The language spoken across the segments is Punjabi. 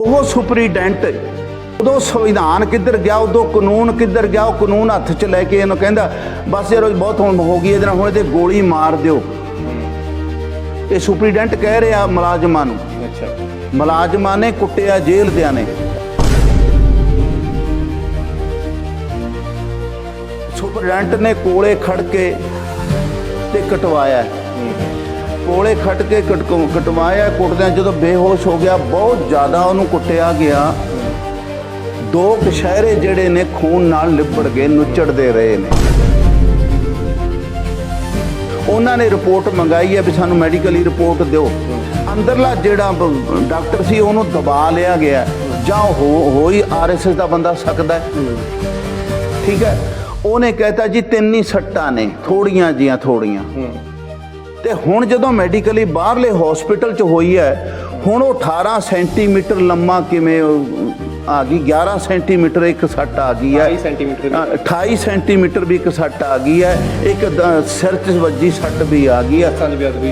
ਉਹ ਸੁਪਰੀਡੈਂਟ ਉਦੋਂ ਸੰਵਿਧਾਨ ਕਿੱਧਰ ਗਿਆ ਉਦੋਂ ਕਾਨੂੰਨ ਕਿੱਧਰ ਗਿਆ ਉਹ ਕਾਨੂੰਨ ਹੱਥ 'ਚ ਲੈ ਕੇ ਇਹਨੂੰ ਕਹਿੰਦਾ ਬਸ ਯਾਰ ਬਹੁਤ ਹੁਣ ਹੋ ਗਈ ਇਹਦੇ ਨਾਲ ਹੁਣ ਇਹਦੇ ਗੋਲੀ ਮਾਰ ਦਿਓ। ਇਹ ਸੁਪਰੀਡੈਂਟ ਕਹਿ ਰਿਹਾ ਮੁਲਾਜ਼ਮਾਂ ਨੂੰ। ਅੱਛਾ। ਮੁਲਾਜ਼ਮਾਂ ਨੇ ਕੁੱਟਿਆ ਜੇਲ੍ਹ ਦਿਆਂ ਨੇ। ਸੁਪਰਡੈਂਟ ਨੇ ਕੋਲੇ ਖੜ ਕੇ ਤੇ ਕਟਵਾਇਆ। ਕੋਲੇ ਖੜ ਕੇ ਕਟਕੋ ਕਟਵਾਇਆ, ਕੁੱਟਦਿਆਂ ਜਦੋਂ ਬੇਹੋਸ਼ ਹੋ ਗਿਆ, ਬਹੁਤ ਜ਼ਿਆਦਾ ਉਹਨੂੰ ਕੁੱਟਿਆ ਗਿਆ। ਦੋ ਕਸ਼ਹਿਰੇ ਜਿਹੜੇ ਨੇ ਖੂਨ ਨਾਲ ਲਿਬੜ ਗਏ, ਨੁੱਚੜਦੇ ਰਹੇ ਨੇ। ਉਹਨਾਂ ਨੇ ਰਿਪੋਰਟ ਮੰਗਾਈ ਹੈ ਵੀ ਸਾਨੂੰ ਮੈਡੀਕਲੀ ਰਿਪੋਰਟ ਦਿਓ। ਅੰਦਰਲਾ ਜਿਹੜਾ ਡਾਕਟਰ ਸੀ, ਉਹਨੂੰ ਦਬਾ ਲਿਆ ਗਿਆ ਜਾਂ ਹੋ ਹੋਈ ਆਰਐਸਐਸ ਦਾ ਬੰਦਾ ਸਕਦਾ ਠੀਕ ਹੈ? ਉਹਨੇ ਕਹਿਤਾ ਜੀ, ਤਿੰਨ ਹੀ ਸੱਟਾਂ ਨੇ, ਥੋੜੀਆਂ ਜੀਆਂ, ਥੋੜੀਆਂ। ਤੇ ਹੁਣ ਜਦੋਂ ਮੈਡੀਕਲੀ ਬਾਹਰਲੇ ਹਸਪੀਟਲ 'ਚ ਹੋਈ ਹੈ ਹੁਣ ਉਹ 18 ਸੈਂਟੀਮੀਟਰ ਲੰਮਾ ਕਿਵੇਂ ਆ ਗਈ? 11 ਸੈਂਟੀਮੀਟਰ ਇੱਕ ਸੱਟ ਆ ਗਈ ਹੈ। 22 ਸੈਂਟੀਮੀਟਰ ਦੀ। ਅ, 28 ਸੈਂਟੀਮੀਟਰ ਵੀ ਇੱਕ ਸੱਟ ਆ ਗਈ ਹੈ। ਇੱਕ ਸਿਰ 'ਚ ਵੱਜੀ ਸੱਟ ਵੀ ਆ ਗਈ ਹੈ।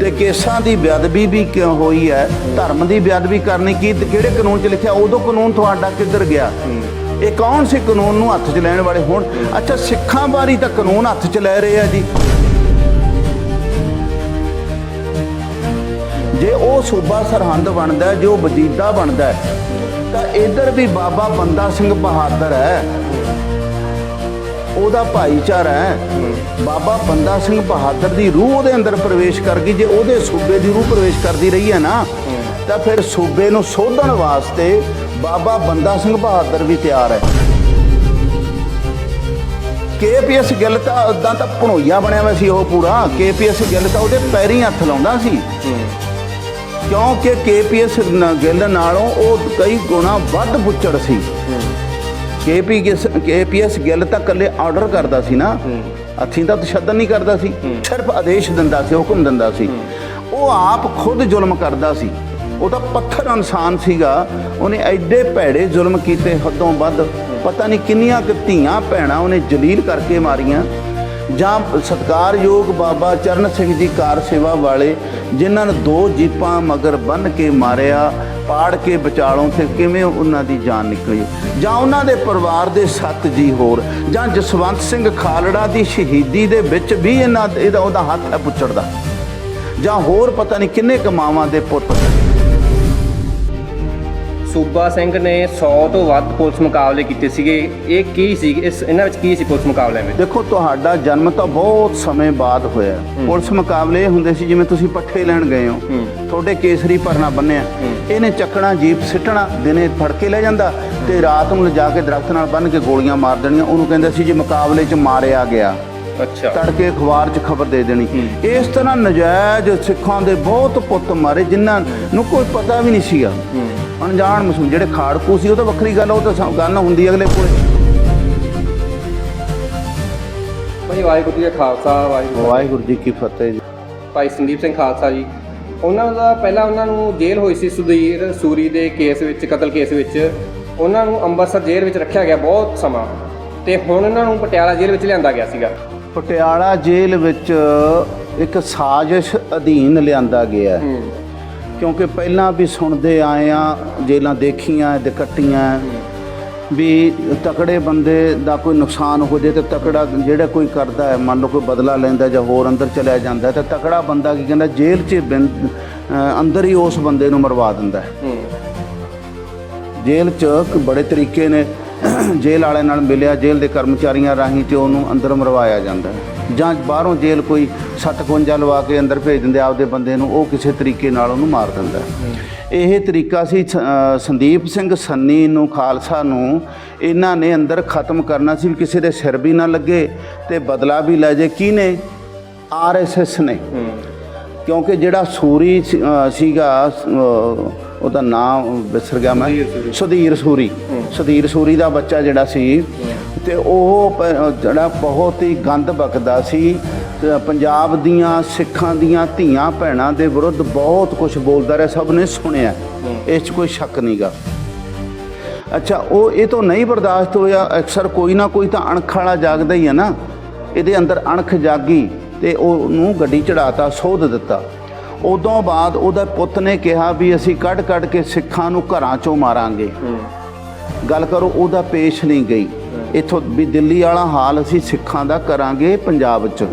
ਤੇ ਕੇਸਾਂ ਦੀ ਬੇਅਦਬੀ ਵੀ ਕਿਉਂ ਹੋਈ ਹੈ? ਧਰਮ ਦੀ ਬੇਅਦਬੀ ਕਰਨੀ ਕੀ? ਕਿਹੜੇ ਕਾਨੂੰਨ 'ਚ ਲਿਖਿਆ? ਉਦੋਂ ਕਾਨੂੰਨ ਤੁਹਾਡਾ ਕਿੱਧਰ ਗਿਆ? ਇਹ ਕੌਣ ਸੀ ਕਾਨੂੰਨ ਨੂੰ ਹੱਥ 'ਚ ਲੈਣ ਵਾਲੇ ਹੁਣ? ਅੱਛਾ ਸਿੱਖਾਂ ਬਾਰੇ ਤਾਂ ਕਾਨੂੰਨ ਹੱਥ 'ਚ ਲੈ ਰਹੇ ਆ ਜੀ। ਜੇ ਉਹ ਸੂਬਾ ਸਰਹੰਦ ਬਣਦਾ ਹੈ, ਜੋ ਵਜੀਦਾ ਬਣਦਾ ਤਾਂ ਇਧਰ ਵੀ ਬਾਬਾ ਬੰਦਾ ਸਿੰਘ ਬਹਾਦਰ ਹੈ। ਉਹਦਾ ਭਾਈਚਾਰਾ ਹੈ। ਬਾਬਾ ਬੰਦਾ ਸਿੰਘ ਬਹਾਦਰ ਦੀ ਰੂਹ ਉਹਦੇ ਅੰਦਰ ਪ੍ਰਵੇਸ਼ ਕਰ ਗਈ। ਜੇ ਉਹਦੇ ਸੂਬੇ ਦੀ ਰੂਹ ਪ੍ਰਵੇਸ਼ ਕਰਦੀ ਰਹੀ ਹੈ ਨਾ ਤਾਂ ਫਿਰ ਸੂਬੇ ਨੂੰ ਸੋਧਣ ਵਾਸਤੇ ਬਾਬਾ ਬੰਦਾ ਸਿੰਘ ਬਹਾਦਰ ਵੀ ਤਿਆਰ ਹੈ। ਕੇਪੀਐਸ ਗਿੱਲ ਤਾਂ ਉਦਾਂ ਤਾਂ ਭਣੋਈਆ ਬਣਿਆ ਹੋਇਆ ਸੀ ਉਹ ਪੂਰਾ। ਕੇਪੀਐਸ ਗਿੱਲ ਤਾਂ ਉਹਦੇ ਪੈਰੀਂ ਹੱਥ ਲਾਉਂਦਾ ਸੀ। ਕਿਉਂਕਿ ਕੇਪੀਐਸ ਗਿੱਲ ਨਾਲੋਂ ਉਹ ਕਈ ਗੁਣਾ ਵੱਧ ਬੁੱਚੜ ਸੀ। ਕੇਪੀਐਸ ਕੇਪੀਐਸ ਗਿੱਲ ਤਾਂ ਕੱਲੇ ਆਰਡਰ ਕਰਦਾ ਸੀ ਨਾ। ਹੱਥੀਂ ਤਾਂ ਤਸ਼ੱਦਦ ਨਹੀਂ ਕਰਦਾ ਸੀ। ਸਿਰਫ ਆਦੇਸ਼ ਦਿੰਦਾ ਸੀ, ਹੁਕਮ ਦਿੰਦਾ ਸੀ। ਉਹ ਆਪ ਖੁਦ ਜ਼ੁਲਮ ਕਰਦਾ ਸੀ। ਉਹ ਤਾਂ ਪੱਥਰ ਇਨਸਾਨ ਸੀਗਾ। ਉਹਨੇ ਐਡੇ ਭੈੜੇ ਜ਼ੁਲਮ ਕੀਤੇ ਹੱਦੋਂ ਵੱਧ। ਪਤਾ ਨਹੀਂ ਕਿੰਨੀਆਂ ਕੁ ਧੀਆਂ ਭੈਣਾਂ ਉਹਨੇ ਜਲੀਲ ਕਰਕੇ ਮਾਰੀਆਂ। ਜਾਂ ਸਤਕਾਰਯੋਗ ਬਾਬਾ ਚਰਨ ਸਿੰਘ ਜੀ ਕਾਰ ਸੇਵਾ ਵਾਲੇ, ਜਿਨ੍ਹਾਂ ਨੇ ਦੋ ਜੀਪਾਂ ਮਗਰ ਬੰਨ ਕੇ ਮਾਰਿਆ, ਪਾੜ ਕੇ ਵਿਚਾਲੋਂ ਤੇ ਕਿਵੇਂ ਉਹਨਾਂ ਦੀ ਜਾਨ ਨਿਕਲੀ? ਜਾਂ ਉਹਨਾਂ ਦੇ ਪਰਿਵਾਰ ਦੇ ਸੱਤ ਜੀ ਹੋਰ, ਜਾਂ ਜਸਵੰਤ ਸਿੰਘ ਖਾਲੜਾ ਦੀ ਸ਼ਹੀਦੀ ਦੇ ਵਿੱਚ ਵੀ ਇਹਨਾਂ ਇਹਦਾ ਉਹਦਾ ਹੱਥ ਹੈ ਪੁੱਛੜ ਦਾ। ਜਾਂ ਹੋਰ ਪਤਾ ਨਹੀਂ ਕਿੰਨੇ ਕਮਾਵਾਂ ਦੇ ਪੁੱਤ। ਸੂਬਾ ਸਿੰਘ ਨੇ 100 ਤੋਂ ਵੱਧ ਪੁਲਿਸ ਮੁਕਾਬਲੇ ਕੀਤੇ ਸੀਗੇ। ਇਹ ਕੀ ਸੀ? ਇਸ ਇਹਨਾਂ ਵਿੱਚ ਕੀ ਸੀ ਪੁਲਿਸ ਮੁਕਾਬਲਿਆਂ ਵਿੱਚ? ਦੇਖੋ ਤੁਹਾਡਾ ਜਨਮ ਤਾਂ ਬਹੁਤ ਸਮੇਂ ਬਾਅਦ ਹੋਇਆ। ਪੁਲਿਸ ਮੁਕਾਬਲੇ ਹੁੰਦੇ ਸੀ ਜਿਵੇਂ ਤੁਸੀਂ ਪੱਠੇ ਲੈਣ ਗਏ ਹੋ। ਤੁਹਾਡੇ ਕੇਸਰੀ ਪਰਨਾ ਬੰਨਿਆ। ਇਹਨੇ ਚੱਕਣਾ ਜੀਪ ਸਿੱਟਣਾ ਦਿਨੇ ਫੜ ਕੇ ਲੈ ਜਾਂਦਾ ਤੇ ਰਾਤ ਨੂੰ ਲਿਜਾ ਕੇ ਦਰਖਤ ਨਾਲ ਬੰਨ ਕੇ ਗੋਲੀਆਂ ਮਾਰ ਦੇਣੀਆਂ। ਉਹਨੂੰ ਕਹਿੰਦੇ ਸੀ ਜੀ ਮੁਕਾਬਲੇ 'ਚ ਮਾਰਿਆ ਗਿਆ ਅੱਛਾ। ਤੜਕੇ ਅਖਬਾਰ 'ਚ ਖਬਰ ਦੇ ਦੇਣੀ। ਇਸ ਤਰ੍ਹਾਂ ਨਜਾਇਜ਼ ਸਿੱਖਾਂ ਦੇ ਬਹੁਤ ਪੁੱਤ ਮਾਰੇ ਜਿਨ੍ਹਾਂ ਨੂੰ ਕੋਈ ਪਤਾ ਵੀ ਨਹੀਂ ਸੀਗਾ। ਅਣਜਾਣ ਮਸੂਮ ਜਿਹੜੇ ਖਾੜਕੂ ਸੀ ਉਹ ਤਾਂ ਵੱਖਰੀ ਗੱਲ ਉਹ ਤਾਂ ਗੱਲ ਹੁੰਦੀ ਅਗਲੇ ਕੋਲੇ। ਭਾਈ ਵਾਹਿਗੁਰੂ ਜੀ ਕਾ ਖਾਲਸਾ ਵਾਹਿਗੁਰੂ ਵਾਹਿਗੁਰੂ ਜੀ ਕੀ ਫਤਿਹ ਜੀ। ਭਾਈ ਸੰਦੀਪ ਸਿੰਘ ਖਾਲਸਾ ਜੀ ਉਹਨਾਂ ਦਾ ਪਹਿਲਾਂ ਉਹਨਾਂ ਨੂੰ ਜੇਲ੍ਹ ਹੋਈ ਸੀ ਸੁਧੀਰ ਸੂਰੀ ਦੇ ਕੇਸ ਵਿੱਚ ਕਤਲ ਕੇਸ ਵਿੱਚ। ਉਹਨਾਂ ਨੂੰ ਅੰਮ੍ਰਿਤਸਰ ਜੇਲ੍ਹ ਵਿੱਚ ਰੱਖਿਆ ਗਿਆ ਬਹੁਤ ਸਮਾਂ। ਤੇ ਹੁਣ ਉਹਨਾਂ ਨੂੰ ਪਟਿਆਲਾ ਜੇਲ੍ਹ ਵਿੱਚ ਲਿਆਂਦਾ ਗਿਆ ਸੀਗਾ। ਪਟਿਆਲਾ ਜੇਲ੍ਹ ਵਿੱਚ ਇੱਕ ਸਾਜ਼ਿਸ਼ ਅਧੀਨ ਲਿਆਂਦਾ ਗਿਆ ਹੈ। ਕਿਉਂਕਿ ਪਹਿਲਾਂ ਵੀ ਸੁਣਦੇ ਆਏ ਆ ਜੇਲਾਂ ਦੇਖੀਆਂ ਤੇ ਕੱਟੀਆਂ। ਵੀ ਤਕੜੇ ਬੰਦੇ ਦਾ ਕੋਈ ਨੁਕਸਾਨ ਹੋ ਜੇ ਤੇ ਤਕੜਾ ਜਿਹੜਾ ਕੋਈ ਕਰਦਾ ਹੈ ਮੰਨ ਲਓ ਕੋਈ ਬਦਲਾ ਲੈਂਦਾ ਜਾਂ ਹੋਰ ਅੰਦਰ ਚਲਿਆ ਜਾਂਦਾ ਤੇ ਤਕੜਾ ਬੰਦਾ ਕੀ ਕਹਿੰਦਾ ਜੇਲ੍ਹ 'ਚ ਅੰਦਰ ਹੀ ਉਸ ਬੰਦੇ ਨੂੰ ਮਰਵਾ ਦਿੰਦਾ ਹੈ। ਜੇਲ੍ਹ 'ਚ ਬੜੇ ਤਰੀਕੇ ਨੇ ਜੇਲ੍ਹ ਵਾਲਿਆਂ ਨਾਲ ਮਿਲਿਆ ਜੇਲ੍ਹ ਦੇ ਕਰਮਚਾਰੀਆਂ ਰਾਹੀਂ ਤੇ ਉਹਨੂੰ ਅੰਦਰ ਮਰਵਾਇਆ ਜਾਂਦਾ ਹੈ। ਜਾਂ ਬਾਹਰੋਂ ਜੇਲ੍ਹ ਕੋਈ 57 ਲਵਾ ਕੇ ਅੰਦਰ ਭੇਜ ਦਿੰਦੇ ਆਪਦੇ ਬੰਦੇ ਨੂੰ ਉਹ ਕਿਸੇ ਤਰੀਕੇ ਨਾਲ ਉਹਨੂੰ ਮਾਰ ਦਿੰਦਾ ਇਹ ਤਰੀਕਾ ਸੀ ਸੰਦੀਪ ਸਿੰਘ ਸੰਨੀ ਨੂੰ ਖਾਲਸਾ ਨੂੰ ਇਹਨਾਂ ਨੇ ਅੰਦਰ ਖਤਮ ਕਰਨਾ ਸੀ ਵੀ ਕਿਸੇ ਦੇ ਸਿਰ ਵੀ ਨਾ ਲੱਗੇ ਤੇ ਬਦਲਾ ਵੀ ਲੈ ਜੇ। ਕਿਹਨੇ? ਆਰਐਸਐਸ ਨੇ। ਕਿਉਂਕਿ ਜਿਹੜਾ ਸੂਰੀ ਸੀਗਾ ਉਹਦਾ ਨਾਮ ਵਿਸਰ ਗਿਆ ਮੈਂ। ਸੁਧੀਰ ਸੂਰੀ। ਸੁਧੀਰ ਸੂਰੀ ਦਾ ਬੱਚਾ ਜਿਹੜਾ ਸੀ, ਤੇ ਉਹ ਜਿਹੜਾ ਬਹੁਤ ਹੀ ਗੰਦ ਬਕਦਾ ਸੀ ਪੰਜਾਬ ਦੀਆਂ ਸਿੱਖਾਂ ਦੀਆਂ ਧੀਆਂ ਭੈਣਾਂ ਦੇ ਵਿਰੁੱਧ ਬਹੁਤ ਕੁਝ ਬੋਲਦਾ ਰਿਹਾ, ਸਭ ਨੇ ਸੁਣਿਆ। ਇਸ 'ਚ ਕੋਈ ਸ਼ੱਕ ਨਹੀਂਗਾ ਅੱਛਾ, ਉਹ ਇਹ ਤੋਂ ਨਹੀਂ ਬਰਦਾਸ਼ਤ ਹੋਇਆ, ਅਕਸਰ ਕੋਈ ਨਾ ਕੋਈ ਤਾਂ ਅਣਖ ਵਾਲਾ ਜਾਗਦਾ ਹੀ ਹੈ ਨਾ। ਇਹਦੇ ਅੰਦਰ ਅਣਖ ਜਾਗੀ ਤੇ ਉਹਨੂੰ ਗੱਡੀ ਚੜਾਤਾ ਸੋਧ ਦਿੱਤਾ। ਉਦੋਂ ਬਾਅਦ ਉਹਦਾ ਪੁੱਤ ਨੇ ਕਿਹਾ ਵੀ ਅਸੀਂ ਕੱਢ ਕੱਢ ਕੇ ਸਿੱਖਾਂ ਨੂੰ ਘਰਾਂ ਚੋਂ ਮਾਰਾਂਗੇ। ਗੱਲ ਕਰੋ ਉਹਦਾ ਪੇਸ਼ ਨਹੀਂ ਗਈ। ਇਥੋਂ ਵੀ ਦਿੱਲੀ ਵਾਲਾ ਹਾਲ ਅਸੀਂ ਸਿੱਖਾਂ ਦਾ ਕਰਾਂਗੇ ਪੰਜਾਬ 'ਚ।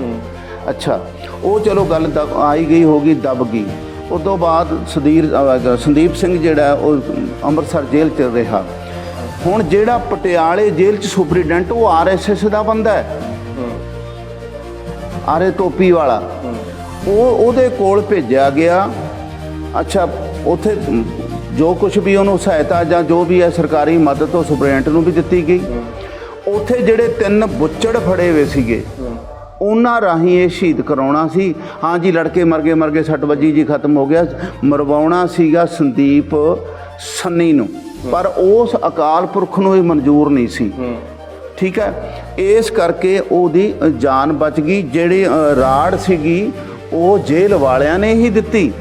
ਅੱਛਾ ਉਹ ਚਲੋ ਗੱਲ ਦਬ- ਆਈ ਗਈ ਹੋ ਗਈ ਦਬ ਗਈ। ਉਸ ਤੋਂ ਬਾਅਦ ਅਹ, ਸੰਦੀਪ ਸਿੰਘ ਜਿਹੜਾ ਉਹ ਅੰਮ੍ਰਿਤਸਰ ਜੇਲ੍ਹ 'ਚ ਰਿਹਾ। ਹੁਣ ਜਿਹੜਾ ਪਟਿਆਲੇ ਜੇਲ੍ਹ 'ਚ ਸੁਪਰੀਡੈਂਟ ਉਹ ਆਰਐਸਐਸ ਦਾ ਬੰਦਾ ਹੂੰ। ਆਰੇ ਟੋਪੀ ਵਾਲਾ। ਉਹ ਉਹਦੇ ਕੋਲ ਭੇਜਿਆ ਗਿਆ। ਅੱਛਾ, ਉਥੇ ਜੋ ਕੁਝ ਵੀ ਉਹਨੂੰ ਸਹਾਇਤਾ ਜਾਂ ਜੋ ਵੀ ਹੈ ਸਰਕਾਰੀ ਮਦਦ, ਉਹ ਸੁਪਰਡੈਂਟ ਨੂੰ ਵੀ ਦਿੱਤੀ ਗਈ। ਉਥੇ ਜਿਹੜੇ ਤਿੰਨ ਬੁੱਚੜ ਫੜੇ ਹੋਏ ਸੀਗੇ, ਉਹਨਾਂ ਰਾਹੀਂ ਇਹ ਸ਼ਹੀਦ ਕਰਾਉਣਾ ਸੀ। ਹਾਂਜੀ ਲੜਕੇ ਮਰ ਗਏ ਮਰ ਗਏ, ਸੱਟ ਵੱਜੀ ਜੀ, ਖਤਮ ਹੋ ਗਿਆ। ਮਰਵਾਉਣਾ ਸੀਗਾ ਸੰਦੀਪ ਸੰਨੀ ਨੂੰ। ਪਰ ਉਸ ਅਕਾਲ ਪੁਰਖ ਨੂੰ ਇਹ ਮਨਜ਼ੂਰ ਨਹੀਂ ਸੀ। ਠੀਕ ਹੈ? ਇਸ ਕਰਕੇ ਉਹਦੀ ਜਾਨ ਬਚ ਗਈ। ਜਿਹੜੀ ਰਾੜ ਸੀਗੀ ਉਹ ਜੇਲ੍ਹ ਵਾਲਿਆਂ ਨੇ ਹੀ ਦਿੱਤੀ।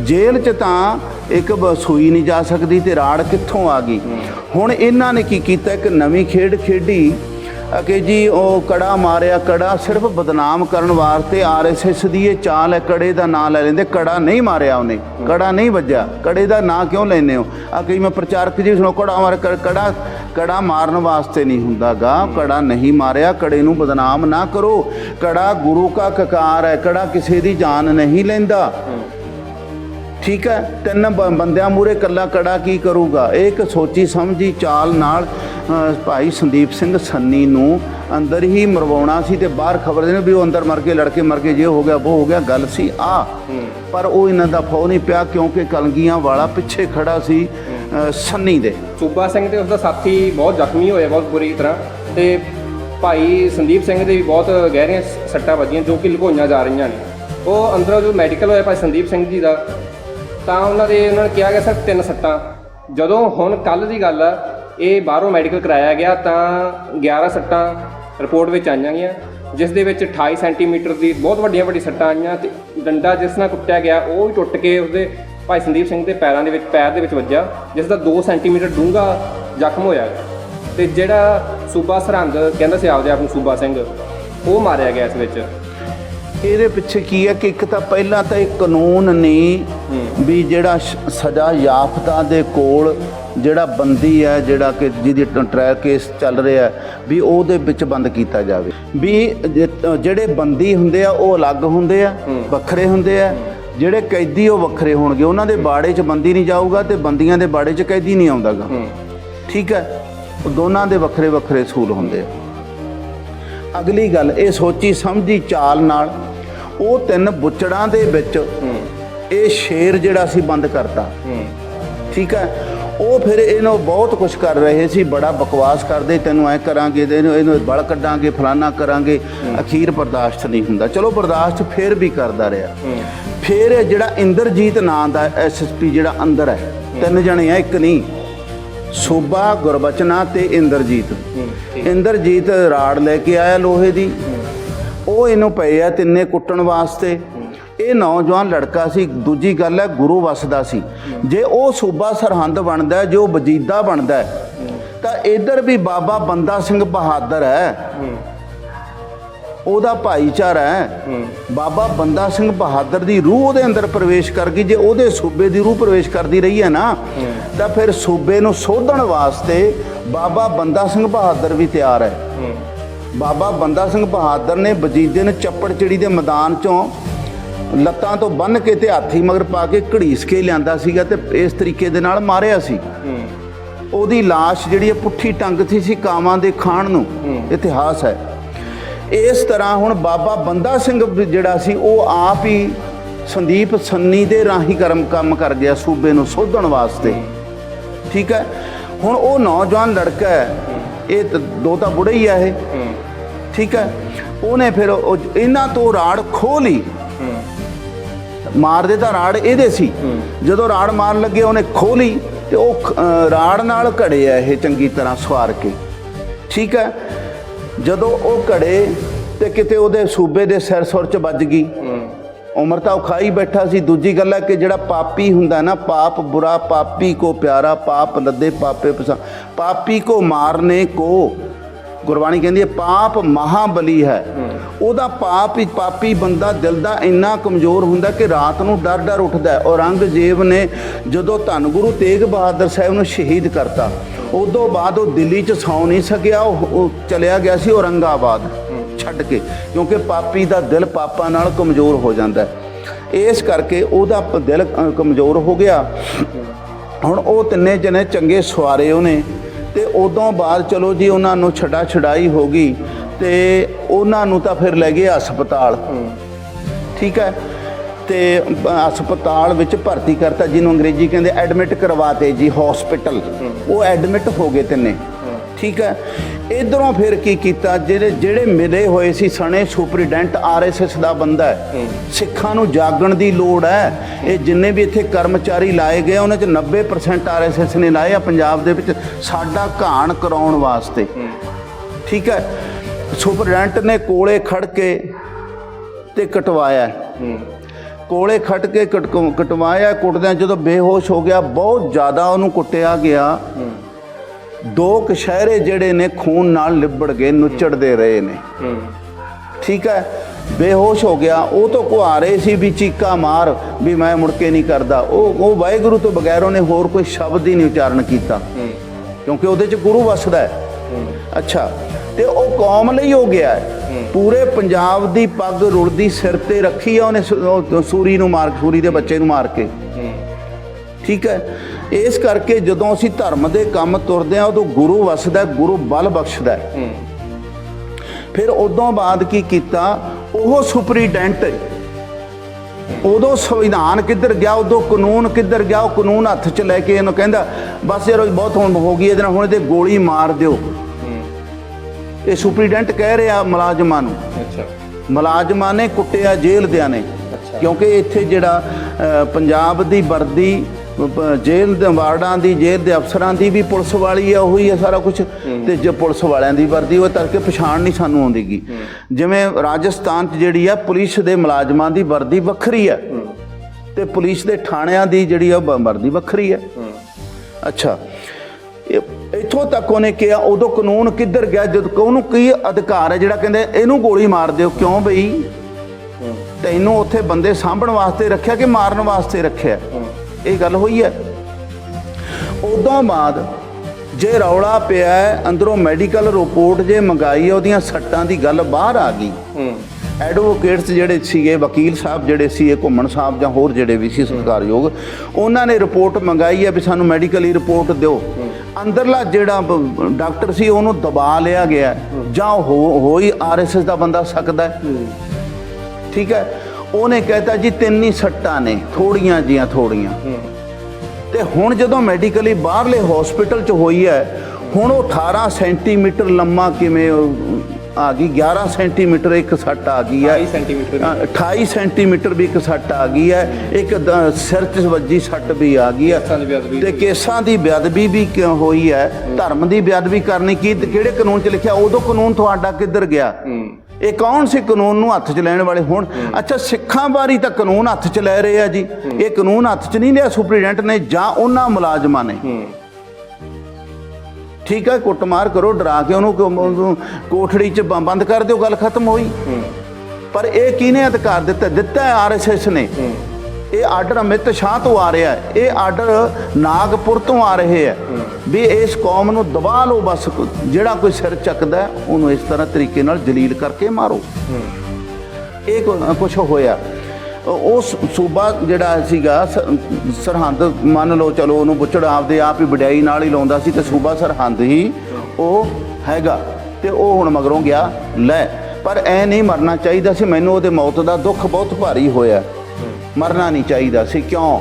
ਜੇਲ੍ਹ 'ਚ ਤਾਂ ਇੱਕ ਬ- ਸੂਈ ਨਹੀਂ ਜਾ ਸਕਦੀ ਤੇ ਰਾੜ ਕਿੱਥੋਂ ਆ ਗਈ? ਹੁਣ ਇਹਨਾਂ ਨੇ ਕੀ ਕੀਤਾ? ਇੱਕ ਨਵੀਂ ਖੇਡ ਖੇਡੀ। ਕਿ ਜੀ ਉਹ ਕੜਾ ਮਾਰਿਆ ਕੜਾ ਸਿਰਫ ਬਦਨਾਮ ਕਰਨ ਵਾਸਤੇ ਆਰਐਸਐਸ ਦੀ ਇਹ ਚਾਲ ਹੈ ਕੜੇ ਦਾ ਨਾਂ ਲੈ ਲੈਂਦੇ ਕੜਾ ਨਹੀਂ ਮਾਰਿਆ ਉਹਨੇ। ਕੜਾ ਨਹੀਂ ਵੱਜਿਆ। ਕੜੇ ਦਾ ਨਾਂ ਕਿਉਂ ਲੈਂਦੇ ਹੋ? ਆ ਕਈ ਮੈਂ ਪ੍ਰਚਾਰਕ ਜੀ ਸੁਣੋ ਕੜਾ ਮਾਰ ਕੜਾ ਕੜਾ ਮਾਰਨ ਵਾਸਤੇ ਨਹੀਂ ਹੁੰਦਾਗਾ। ਕੜਾ ਨਹੀਂ ਮਾਰਿਆ ਕੜੇ ਨੂੰ ਬਦਨਾਮ ਨਾ ਕਰੋ। ਕੜਾ ਗੁਰੂ ਕਾ ਕਕਾਰ ਹੈ ਕੜਾ ਕਿਸੇ ਦੀ ਜਾਨ ਨਹੀਂ ਲੈਂਦਾ। ਠੀਕ ਹੈ ਤਿੰਨ ਬੰਦਿਆਂ ਮੂਰੇ ਕੱਲਾ ਕੜਾ ਕੀ ਕਰੂਗਾ? ਇੱਕ ਸੋਚੀ ਸਮਝੀ ਚਾਲ ਨਾਲ ਭਾਈ ਸੰਦੀਪ ਸਿੰਘ ਸੰਨੀ ਨੂੰ ਅੰਦਰ ਹੀ ਮਰਵਾਉਣਾ ਸੀ ਤੇ ਬਾਹਰ ਖਬਰ ਦੇ ਨੇ ਵੀ ਉਹ ਅੰਦਰ ਮਰ ਕੇ ਲੜਕੇ ਮਰ ਕੇ ਜੇ ਹੋ ਗਿਆ ਉਹ ਹੋ ਗਿਆ ਗੱਲ ਸੀ ਆ। ਪਰ ਉਹ ਇਹਨਾਂ ਦਾ ਫੋ ਨਹੀਂ ਪਿਆ ਕਿਉਂਕਿ ਕਲਗੀਆਂ ਵਾਲਾ ਪਿੱਛੇ ਖੜਾ ਸੀ। ਸੰਨੀ ਦੇ। ਸੂਬਾ ਸਿੰਘ ਤੇ ਉਸਦਾ ਸਾਥੀ ਬਹੁਤ ਜ਼ਖਮੀ ਹੋਏ ਬਹੁਤ ਬੁਰੀ ਤਰ੍ਹਾਂ ਤੇ ਭਾਈ ਸੰਦੀਪ ਸਿੰਘ ਦੇ ਵੀ ਬਹੁਤ ਗਹਿਰੀਆਂ ਸੱਟਾਂ ਵੱਜੀਆਂ ਜੋ ਕਿ ਲੁਕੋਈਆਂ ਜਾ ਰਹੀਆਂ ਨੇ। ਉਹ ਅੰਦਰੋਂ ਜੋ ਮੈਡੀਕਲ ਹੋਇਆ ਭਾਈ ਸੰਦੀਪ ਸਿੰਘ ਜੀ ਦਾ, ਤਾਂ ਉਹਨਾਂ ਦੇ ਉਹਨਾਂ ਨੇ ਕਿਹਾ ਗਿਆ ਸਰ ਤਿੰਨ ਸੱਟਾਂ। ਜਦੋਂ ਹੁਣ ਕੱਲ ਦੀ ਗੱਲ ਆ, ਇਹ ਬਾਹਰੋਂ ਮੈਡੀਕਲ ਕਰਾਇਆ ਗਿਆ ਤਾਂ 11 ਸੱਟਾਂ ਰਿਪੋਰਟ ਵਿੱਚ ਆਈਆਂ ਗਈਆਂ, ਜਿਸ ਦੇ ਵਿੱਚ 28 ਸੈਂਟੀਮੀਟਰ ਦੀ ਬਹੁਤ ਵੱਡੀਆਂ ਵੱਡੀਆਂ ਸੱਟਾਂ ਆਈਆਂ ਤੇ ਡੰਡਾ ਜਿਸ ਨਾਲ ਕੁੱਟਿਆ ਗਿਆ, ਉਹ ਵੀ ਟੁੱਟ ਕੇ ਉਸਦੇ ਭਾਈ ਸੰਦੀਪ ਸਿੰਘ ਦੇ ਪੈਰਾਂ ਦੇ ਵਿੱਚ ਪੈਰ ਦੇ ਵਿੱਚ ਵੱਜਿਆ ਜਿਸ ਦਾ 2 ਸੈਂਟੀਮੀਟਰ ਡੂੰਘਾ ਜ਼ਖਮ ਹੋਇਆ ਤੇ ਜਿਹੜਾ ਸੂਬਾ ਸਰਹੰਦ ਕਹਿੰਦਾ ਸੀ ਆਪਦੇ ਆਪ ਨੂੰ ਸੂਬਾ ਸਿੰਘ ਉਹ ਮਾਰਿਆ ਗਿਆ ਇਸ ਵਿੱਚ। ਇਹਦੇ ਪਿੱਛੇ ਕੀ ਹੈ ਕਿ ਇੱਕ ਤਾਂ ਪਹਿਲਾਂ ਤਾਂ ਇਹ ਕਾਨੂੰਨ ਨਹੀਂ ਵੀ ਜਿਹੜਾ ਸਜ਼ਾ ਯਾਫਤਾ ਦੇ ਕੋਲ ਜਿਹੜਾ ਬੰਦੀ ਹੈ ਜਿਹੜਾ ਕਿ ਜਿਹਦੀ ਟ੍ਰਾਇਲ ਕੇਸ ਚੱਲ ਰਿਹਾ ਹੈ, ਵੀ ਉਹਦੇ ਵਿੱਚ ਬੰਦ ਕੀਤਾ ਜਾਵੇ। ਵੀ ਜਿਹੜੇ ਬੰਦੀ ਹੁੰਦੇ ਆ ਉਹ ਅਲੱਗ ਹੁੰਦੇ ਆ ਵੱਖਰੇ ਹੁੰਦੇ ਆ ਜਿਹੜੇ ਕੈਦੀ ਉਹ ਵੱਖਰੇ ਹੋਣਗੇ ਉਹਨਾਂ ਦੇ ਬਾੜੇ 'ਚ ਬੰਦੀ ਨਹੀਂ ਜਾਊਗਾ ਤੇ ਬੰਦੀਆਂ ਦੇ ਬਾੜੇ 'ਚ ਕੈਦੀ ਨਹੀਂ ਆਉਂਦਾਗਾ। ਠੀਕ ਹੈ? ਉਹ ਦੋਨਾਂ ਦੇ ਵੱਖਰੇ ਵੱਖਰੇ ਅਸੂਲ ਹੁੰਦੇ ਆ। ਅਗਲੀ ਗੱਲ ਇਹ ਸੋਚੀ ਸਮਝੀ ਚਾਲ ਨਾਲ ਉਹ ਤਿੰਨ ਬੁੱਚੜਾਂ ਦੇ ਵਿੱਚ ਇਹ ਸ਼ੇਰ ਜਿਹੜਾ ਸੀ ਬੰਦ ਕਰਤਾ। ਠੀਕ ਹੈ? ਉਹ ਫਿਰ ਇਹਨੂੰ ਬਹੁਤ ਕੁਝ ਕਰ ਰਹੇ ਸੀ ਬੜਾ ਬਕਵਾਸ ਕਰਦੇ ਤੈਨੂੰ ਐ ਕਰਾਂਗੇ ਇਹਨੂੰ ਇਹਨੂੰ ਬਲ ਕੱਢਾਂਗੇ ਫਲਾਨਾ ਕਰਾਂਗੇ ਅਖੀਰ ਬਰਦਾਸ਼ਤ ਨਹੀਂ ਹੁੰਦਾ। ਚਲੋ ਬਰਦਾਸ਼ਤ ਫਿਰ ਵੀ ਕਰਦਾ ਰਿਹਾ। ਫਿਰ ਇਹ ਜਿਹੜਾ ਇੰਦਰਜੀਤ ਨਾਂ ਦਾ ਐਸਐਸਪੀ ਜਿਹੜਾ ਅੰਦਰ ਹੈ ਤਿੰਨ ਜਣੇ ਆ ਇੱਕ ਨਹੀਂ। ਸੂਬਾ ਗੁਰਬਚਨਾ ਤੇ ਇੰਦਰਜੀਤ। ਇੰਦਰਜੀਤ ਰਾੜ ਲੈ ਕੇ ਆਇਆ ਲੋਹੇ ਦੀ। ਉਹ ਇਹਨੂੰ ਪਏ ਆ ਤਿੰਨੇ ਕੁੱਟਣ ਵਾਸਤੇ। ਇਹ ਨੌਜਵਾਨ ਲੜਕਾ ਸੀ ਦੂਜੀ ਗੱਲ ਹੈ ਗੁਰੂ ਵਸਦਾ ਸੀ। ਜੇ ਉਹ ਸੂਬਾ ਸਰਹੰਦ ਬਣਦਾ ਹੈ, ਜੋ ਵਜੀਦਾ ਬਣਦਾ ਤਾਂ ਇਧਰ ਵੀ ਬਾਬਾ ਬੰਦਾ ਸਿੰਘ ਬਹਾਦਰ ਹੈ। ਉਹਦਾ ਭਾਈਚਾਰਾ ਹੈ। ਬਾਬਾ ਬੰਦਾ ਸਿੰਘ ਬਹਾਦਰ ਦੀ ਰੂਹ ਉਹਦੇ ਅੰਦਰ ਪ੍ਰਵੇਸ਼ ਕਰ ਗਈ। ਜੇ ਉਹਦੇ ਸੂਬੇ ਦੀ ਰੂਹ ਪ੍ਰਵੇਸ਼ ਕਰਦੀ ਰਹੀ ਹੈ ਨਾ ਤਾਂ ਫਿਰ ਸੂਬੇ ਨੂੰ ਸੋਧਣ ਵਾਸਤੇ ਬਾਬਾ ਬੰਦਾ ਸਿੰਘ ਬਹਾਦਰ ਵੀ ਤਿਆਰ ਹੈ। ਬਾਬਾ ਬੰਦਾ ਸਿੰਘ ਬਹਾਦਰ ਨੇ ਵਜੀਦੇ ਨੂੰ ਚੱਪੜ ਚਿੜੀ ਦੇ ਮੈਦਾਨ ਚੋਂ ਲੱਤਾਂ ਤੋਂ ਬੰਨ ਕੇ ਤੇ ਹਾਥੀ ਮਗਰ ਪਾ ਕੇ ਘੜੀਸ ਕੇ ਲਿਆਂਦਾ ਸੀਗਾ ਤੇ ਇਸ ਤਰੀਕੇ ਦੇ ਨਾਲ ਮਾਰਿਆ ਸੀ। ਉਹਦੀ লাশ ਜਿਹੜੀ ਹੈ ਪੁੱਠੀ ਟੰਗਤੀ ਸੀ ਕਾਵਾਂ ਦੇ ਖਾਣ ਨੂੰ। ਇਤਿਹਾਸ ਹੈ। ਇਸ ਤਰ੍ਹਾਂ ਹੁਣ ਬਾਬਾ ਬੰਦਾ ਸਿੰਘ ਜਿਹੜਾ ਸੀ, ਉਹ ਆਪ ਹੀ ਸੰਦੀਪ ਸੰਨੀ ਦੇ ਰਾਹੀਂ ਕਰਮ ਕੰਮ ਕਰ ਗਿਆ ਸੂਬੇ ਨੂੰ ਸੋਧਣ ਵਾਸਤੇ। ਠੀਕ ਹੈ? ਹੁਣ ਉਹ ਨੌਜਵਾਨ ਲੜਕਾ ਹੈ, ਇਹ ਦੋ ਤਾਂ ਬੁੜੇ ਹੀ ਆ ਇਹ। ਠੀਕ ਹੈ? ਉਹਨੇ ਫਿਰ ਉਹ ਇਹਨਾਂ ਤੋਂ ਰਾੜ ਖੋਹ ਲਈ। ਮਾਰਦੇ ਤਾਂ ਰਾੜ ਇਹਦੇ ਸੀ। ਜਦੋਂ ਰਾੜ ਮਾਰਨ ਲੱਗੇ ਉਹਨੇ ਖੋਹ ਲਈ ਤੇ ਉਹ ਰਾੜ ਨਾਲ ਘੜੇ ਆ ਇਹ ਚੰਗੀ ਤਰ੍ਹਾਂ ਸਵਾਰ ਕੇ। ਠੀਕ ਹੈ? ਜਦੋਂ ਉਹ ਘੜੇ ਤੇ ਕਿਤੇ ਉਹਦੇ ਸੂਬੇ ਦੇ ਸਿਰ ਸੁਰ ਚ ਵੱਜ ਗਈ, ਉਮਰ ਤਾਂ ਉਹ ਖਾਈ ਬੈਠਾ ਸੀ। ਦੂਜੀ ਗੱਲ ਹੈ ਕਿ ਜਿਹੜਾ ਪਾਪੀ ਹੁੰਦਾ ਨਾ, ਪਾਪ ਬੁਰਾ, ਪਾਪੀ ਕੋ ਪਿਆਰਾ, ਪਾਪ ਲੱਦੇ, ਪਾਪੇ ਪਸਾ, ਪਾਪੀ ਕੋ ਮਾਰਨੇ ਕੋ ਗੁਰਬਾਣੀ ਕਹਿੰਦੀ ਹੈ, ਪਾਪ ਮਹਾਬਲੀ ਹੈ। ਉਹਦਾ ਪਾਪ ਹੀ ਪਾਪੀ ਬੰਦਾ ਦਿਲ ਦਾ ਇੰਨਾ ਕਮਜ਼ੋਰ ਹੁੰਦਾ ਕਿ ਰਾਤ ਨੂੰ ਡਰ ਡਰ ਉੱਠਦਾ ਹੈ। ਔਰੰਗਜ਼ੇਬ ਨੇ ਜਦੋਂ ਧੰਨ ਗੁਰੂ ਤੇਗ ਬਹਾਦਰ ਸਾਹਿਬ ਨੂੰ ਸ਼ਹੀਦ ਕਰਤਾ, ਉਦੋਂ ਬਾਅਦ ਉਹ ਦਿੱਲੀ 'ਚ ਸੌ ਨਹੀਂ ਸਕਿਆ, ਉਹ ਚਲਿਆ ਗਿਆ ਸੀ ਔਰੰਗਾਬਾਦ ਛੱਡ ਕੇ, ਕਿਉਂਕਿ ਪਾਪੀ ਦਾ ਦਿਲ ਪਾਪਾਂ ਨਾਲ ਕਮਜ਼ੋਰ ਹੋ ਜਾਂਦਾ ਹੈ। ਇਸ ਕਰਕੇ ਉਹਦਾ ਦਿਲ ਕਮਜ਼ੋਰ ਹੋ ਗਿਆ। ਹੁਣ ਉਹ ਤਿੰਨੇ ਜਣੇ ਚੰਗੇ ਸਵਾਰੇ ਉਹਨੇ ਤੇ ਉਦੋਂ ਬਾਅਦ ਚਲੋ ਜੀ ਉਹਨਾਂ ਨੂੰ ਛੜਾ ਛੜਾਈ ਹੋ ਗਈ ਤੇ ਉਹਨਾਂ ਨੂੰ ਤਾਂ ਫਿਰ ਲੈ ਗਏ ਹਸਪਤਾਲ। ਠੀਕ ਹੈ? ਤੇ ਹਸਪਤਾਲ ਵਿੱਚ ਭਰਤੀ ਕਰਤਾ ਜਿਹਨੂੰ ਅੰਗਰੇਜ਼ੀ ਕਹਿੰਦੇ ਐਡਮਿਟ ਕਰਵਾਤੇ ਜੀ ਹਸਪੀਟਲ ਉਹ ਐਡਮਿਟ ਹੋ ਗਏ ਤਿੰਨੇ। ਠੀਕ ਹੈ। ਇਧਰੋਂ ਫਿਰ ਕੀ ਕੀਤਾ? ਜਿਹੜੇ ਜਿਹੜੇ ਮਿਲੇ ਹੋਏ ਸੀ ਸਣੇ ਸੁਪਰੀਡੈਂਟ ਆਰਐਸਐਸ ਦਾ ਬੰਦਾ ਹੈ। ਸਿੱਖਾਂ ਨੂੰ ਜਾਗਣ ਦੀ ਲੋੜ ਹੈ। ਇਹ ਜਿੰਨੇ ਵੀ ਇੱਥੇ ਕਰਮਚਾਰੀ ਲਾਏ ਗਏ ਉਹਨਾਂ ਚ 90% ਆਰਐਸਐਸ ਨੇ ਲਾਏ ਆ ਪੰਜਾਬ ਦੇ ਵਿੱਚ ਸਾਡਾ ਘਾਣ ਕਰਾਉਣ ਵਾਸਤੇ। ਠੀਕ ਹੈ। ਸੁਪਰੀਡੈਂਟ ਨੇ ਕੋਲੇ ਖੜ ਕੇ ਤੇ ਕਟਵਾਇਆ। ਕੋਲੇ ਖੜ ਕੇ ਕਟਵਾਇਆ ਕੁੱਟਦਿਆਂ ਜਦੋਂ ਬੇਹੋਸ਼ ਹੋ ਗਿਆ ਬਹੁਤ ਜ਼ਿਆਦਾ ਉਹਨੂੰ ਕੁੱਟਿਆ ਗਿਆ। ਦੋ ਕਸ਼ਹਿਰੇ ਜਿਹੜੇ ਨੇ ਖੂਨ ਨਾਲ ਲਿਬੜ ਗਏ ਨੁੱਚੜਦੇ ਰਹੇ ਨੇ। ਠੀਕ ਹੈ? ਬੇਹੋਸ਼ ਹੋ ਗਿਆ। ਉਹ ਤੋਂ ਕੁਹਾਰੇ ਸੀ ਵੀ ਚੀਕਾ ਮਾਰ ਵੀ ਮੈਂ ਮੁੜ ਕੇ ਨਹੀਂ ਕਰਦਾ। ਉਹ ਉਹ ਵਾਹਿਗੁਰੂ ਤੋਂ ਬਗੈਰ ਉਹਨੇ ਹੋਰ ਕੋਈ ਸ਼ਬਦ ਹੀ ਨਹੀਂ ਉਚਾਰਨ ਕੀਤਾ। ਕਿਉਂਕਿ ਉਹਦੇ ਚ ਗੁਰੂ ਵਸਦਾ ਹੈ। ਅੱਛਾ। ਤੇ ਉਹ ਕੌਮ ਲਈ ਹੋ ਗਿਆ ਪੂਰੇ ਪੰਜਾਬ ਦੀ ਪੱਗ ਰੁਲਦੀ ਸਿਰ ਤੇ ਰੱਖੀ ਆ ਉਹਨੇ ਸੂਰੀ ਨੂੰ ਮਾਰ ਸੂਰੀ ਦੇ ਬੱਚੇ ਨੂੰ ਮਾਰ ਕੇ। ਠੀਕ ਹੈ? ਇਸ ਕਰਕੇ ਜਦੋਂ ਅਸੀਂ ਧਰਮ ਦੇ ਕੰਮ ਤੁਰਦੇ ਆ ਉਦੋਂ ਗੁਰੂ ਵਸਦਾ ਗੁਰੂ ਬਲ ਬਖਸ਼ਦਾ ਹੈ। ਫਿਰ ਉਦੋਂ ਬਾਅਦ ਕੀ ਕੀਤਾ? ਉਹ ਸੁਪਰੀਡੈਂਟ ਉਦੋਂ ਸੰਵਿਧਾਨ ਕਿੱਧਰ ਗਿਆ? ਉਦੋਂ ਕਾਨੂੰਨ ਕਿੱਧਰ ਗਿਆ? ਉਹ ਕਾਨੂੰਨ ਹੱਥ 'ਚ ਲੈ ਕੇ ਇਹਨੂੰ ਕਹਿੰਦਾ ਬਸ ਯਾਰ ਬਹੁਤ ਹੁਣ ਹੋ ਗਈ ਇਹਦੇ ਨਾਲ ਹੁਣ ਇਹਦੇ ਗੋਲੀ ਮਾਰ ਦਿਓ। ਇਹ ਸੁਪਰੀਡੈਂਟ ਕਹਿ ਰਿਹਾ ਮੁਲਾਜ਼ਮਾਂ ਨੂੰ। ਅੱਛਾ। ਮੁਲਾਜ਼ਮਾਂ ਨੇ ਕੁੱਟਿਆ ਜੇਲ੍ਹ ਦਿਆਂ ਨੇ। ਕਿਉਂਕਿ ਇੱਥੇ ਜਿਹੜਾ ਪੰਜਾਬ ਦੀ ਵਰਦੀ ਜੇਲ੍ਹ ਦੇ ਵਾਰਡਾਂ ਦੀ ਜੇਲ੍ਹ ਦੇ ਅਫਸਰਾਂ ਦੀ ਵੀ ਪੁਲਿਸ ਵਾਲੀ ਆ ਉਹੀ ਹੈ ਸਾਰਾ ਕੁਝ ਤੇ ਜੇ ਪੁਲਿਸ ਵਾਲਿਆਂ ਦੀ ਵਰਦੀ ਉਹ ਕਰਕੇ ਪਛਾਣ ਨਹੀਂ ਸਾਨੂੰ ਆਉਂਦੀਗੀ। ਜਿਵੇਂ ਰਾਜਸਥਾਨ 'ਚ ਜਿਹੜੀ ਆ ਪੁਲਿਸ ਦੇ ਮੁਲਾਜ਼ਮਾਂ ਦੀ ਵਰਦੀ ਵੱਖਰੀ ਹੈ। ਤੇ ਪੁਲਿਸ ਦੇ ਥਾਣਿਆਂ ਦੀ ਜਿਹੜੀ ਆ ਵਰਦੀ ਵੱਖਰੀ ਹੈ। ਅੱਛਾ। ਇੱਥੋਂ ਤੱਕ ਉਹਨੇ ਕਿਹਾ ਉਦੋਂ ਕਾਨੂੰਨ ਕਿੱਧਰ ਗਿਆ? ਜਦ ਉਹਨੂੰ ਕੀ ਅਧਿਕਾਰ ਹੈ ਜਿਹੜਾ ਕਹਿੰਦੇ ਇਹਨੂੰ ਗੋਲੀ ਮਾਰ ਦਿਓ ਕਿਉਂ ਬਈ? ਤੈਨੂੰ ਉੱਥੇ ਬੰਦੇ ਸਾਂਭਣ ਵਾਸਤੇ ਰੱਖਿਆ ਕਿ ਮਾਰਨ ਵਾਸਤੇ ਰੱਖਿਆ? ਇਹ ਗੱਲ ਹੋਈ ਹੈ। ਉਦੋਂ ਬਾਅਦ ਜੇ ਰੌਲਾ ਪਿਆ ਅੰਦਰੋਂ ਮੈਡੀਕਲ ਰਿਪੋਰਟ ਜੇ ਮੰਗਾਈ ਹੈ, ਉਹਦੀਆਂ ਸੱਟਾਂ ਦੀ ਗੱਲ ਬਾਹਰ ਆ ਗਈ। ਹੂੰ। ਐਡਵੋਕੇਟਸ ਜਿਹੜੇ ਸੀਗੇ ਵਕੀਲ ਸਾਹਿਬ ਜਿਹੜੇ ਸੀ ਇਹ ਘੁੰਮਣ ਸਾਹਿਬ ਜਾਂ ਹੋਰ ਜਿਹੜੇ ਵੀ ਸੀ ਸਤਿਕਾਰਯੋਗ ਉਹਨਾਂ ਨੇ ਰਿਪੋਰਟ ਮੰਗਾਈ ਹੈ ਵੀ ਸਾਨੂੰ ਮੈਡੀਕਲੀ ਰਿਪੋਰਟ ਦਿਓ। ਅੰਦਰਲਾ ਜਿਹੜਾ ਡਾਕਟਰ ਸੀ ਉਹਨੂੰ ਦਬਾ ਲਿਆ ਗਿਆ। ਜਾਂ ਹੋਈ ਆਰਐਸਐਸ ਦਾ ਬੰਦਾ ਸਕਦਾ ਹੈ। ਠੀਕ ਹੈ। ਉਹਨੇ ਕਹਿਤਾ ਜੀ ਤਿੰਨ ਹੀ ਸੱਟਾਂ ਨੇ ਥੋੜੀਆਂ ਜੀਆਂ ਥੋੜੀਆਂ। ਤੇ ਹੁਣ ਜਦੋਂ ਮੈਡੀਕਲੀ ਬਾਹਰਲੇ ਹਸਪੀਟਲ 'ਚ ਹੋਈ ਹੈ ਹੁਣ ਉਹ 18 ਸੈਂਟੀਮੀਟਰ ਲੰਮਾ ਕਿਵੇਂ ਆ ਗਈ 11 ਸੈਂਟੀਮੀਟਰ ਇੱਕ ਸੱਟ ਆ ਗਈ ਹੈ। 22 ਸੈਂਟੀਮੀਟਰ ਦੀ। ਅ, 28 ਸੈਂਟੀਮੀਟਰ ਵੀ ਇੱਕ ਸੱਟ ਆ ਗਈ ਹੈ ਇੱਕ ਸਿਰ 'ਚ ਵੱਜੀ ਸੱਟ ਵੀ ਆ ਗਈ ਹੈ। ਤੇ। ਕੇਸਾਂ ਦੀ ਬੇਅਦਬੀ ਵੀ ਕਿਉਂ ਹੋਈ ਹੈ? ਧਰਮ ਦੀ ਬੇਅਦਬੀ ਕਰਨੀ ਕੀ ਕਿਹੜੇ ਕਾਨੂੰਨ 'ਚ ਲਿਖਿਆ? ਉਦੋਂ ਕਾਨੂੰਨ ਤੁਹਾਡਾ ਕਿੱਧਰ ਗਿਆ? ਹੂੰ। ਇਹ ਕੌਣ ਸੀ ਕਾਨੂੰਨ ਨੂੰ ਹੱਥ 'ਚ ਲੈਣ ਵਾਲੇ ਹੁਣ? ਅੱਛਾ ਸਿੱਖਾਂ ਬਾਰੀ ਤਾਂ ਕਾਨੂੰਨ ਹੱਥ 'ਚ ਲੈ ਰਹੇ ਆ ਜੀ। ਇਹ ਕਾਨੂੰਨ ਹੱਥ 'ਚ ਨਹੀਂ ਲਿਆ ਸੁਪਰੀਡੈਂਟ ਨੇ ਜਾਂ ਉਹਨਾਂ ਮੁਲਾਜ਼ਮਾਂ ਨੇ। ਠੀਕ ਹੈ ਕੁੱਟਮਾਰ ਕਰੋ ਡਰਾ ਕੇ ਉਹਨੂੰ ਕੋਠੜੀ 'ਚ ਬੰਦ ਕਰ ਦਿਓ ਗੱਲ ਖਤਮ ਹੋਈ। ਪਰ ਇਹ ਕਿਹਨੇ ਅਧਿਕਾਰ ਦਿੱਤਾ? ਦਿੱਤਾ ਆਰਐਸਐਸ ਨੇ। ਇਹ ਆਰਡਰ ਅਮਿਤ ਸ਼ਾਹ ਤੋਂ ਆ ਰਿਹਾ ਹੈ। ਇਹ ਆਰਡਰ ਨਾਗਪੁਰ ਤੋਂ ਆ ਰਹੇ ਹੈ। ਵੀ ਇਸ ਕੌਮ ਨੂੰ ਦਬਾ ਲਓ ਬਸ, ਜਿਹੜਾ ਕੋਈ ਸਿਰ ਚੱਕਦਾ ਉਹਨੂੰ ਇਸ ਤਰ੍ਹਾਂ ਤਰੀਕੇ ਨਾਲ ਜਲੀਲ ਕਰਕੇ ਮਾਰੋ। ਇਹ ਕੁਝ ਹੋਇਆ। ਉਸ ਸੂਬਾ ਜਿਹੜਾ ਸੀਗਾ ਸਰਹੰਦ ਮੰਨ ਲਓ, ਚਲੋ ਉਹਨੂੰ ਬੁੱਚੜ ਆਪਦੇ ਆਪ ਹੀ ਵਡਿਆਈ ਨਾਲ ਹੀ ਲਾਉਂਦਾ ਸੀ ਤੇ ਸੂਬਾ ਸਰਹੰਦ ਹੀ ਉਹ ਹੈਗਾ ਤੇ ਉਹ ਹੁਣ ਮਗਰੋਂ ਗਿਆ, ਲੈ, ਪਰ ਐ ਨਹੀਂ ਮਰਨਾ ਚਾਹੀਦਾ ਸੀ। ਮੈਨੂੰ ਉਹਦੇ ਮੌਤ ਦਾ ਦੁੱਖ ਬਹੁਤ ਭਾਰੀ ਹੋਇਆ। ਮਰਨਾ ਨਹੀਂ ਚਾਹੀਦਾ ਸੀ। ਕਿਉਂ?